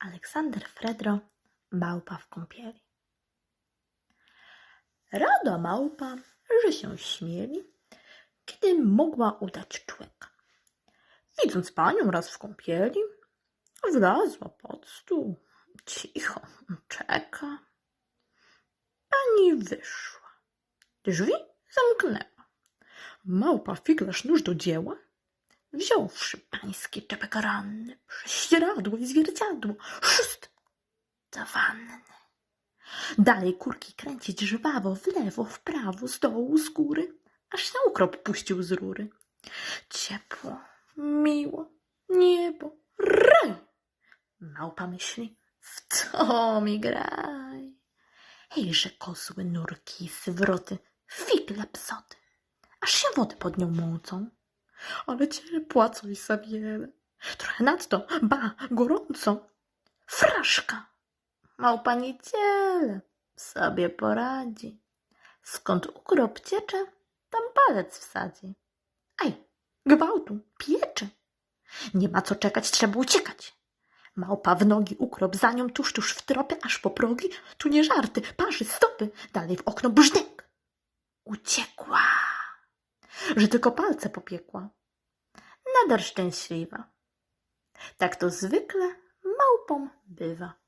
Aleksander Fredro, małpa w kąpieli. Rada małpa, że się śmieli, kiedy mogła udać człowieka. Widząc panią raz w kąpieli, wlazła pod stół, cicho czeka. Pani wyszła, drzwi zamknęła. Małpa figlarz nóż do dzieła, wziąwszy pański czepek ranny, prześcieradło i zwierciadło, szóst do wanny. Dalej kurki kręcić żwawo, w lewo, w prawo, z dołu, z góry, aż się ukrop puścił z rury. Ciepło, miło, niebo, raj! Małpa myśli, w to mi graj. Hejże kozły, nurki, zwroty, figle, psoty, aż się wody pod nią młocą. Ale ciepła coś za wiele, trochę nadto, ba, gorąco. Fraszka! Małpa niedzielę sobie poradzi. Skąd ukrop ciecze, tam palec wsadzi. Aj, gwałtu, piecze. Nie ma co czekać, trzeba uciekać. Małpa w nogi, ukrop za nią, tuż, tuż w tropy, aż po progi. Tu nie żarty, parzy, stopy, dalej w okno brzdęk. Uciekła, że tylko palce popiekła. Nadar szczęśliwa. Tak to zwykle małpom bywa.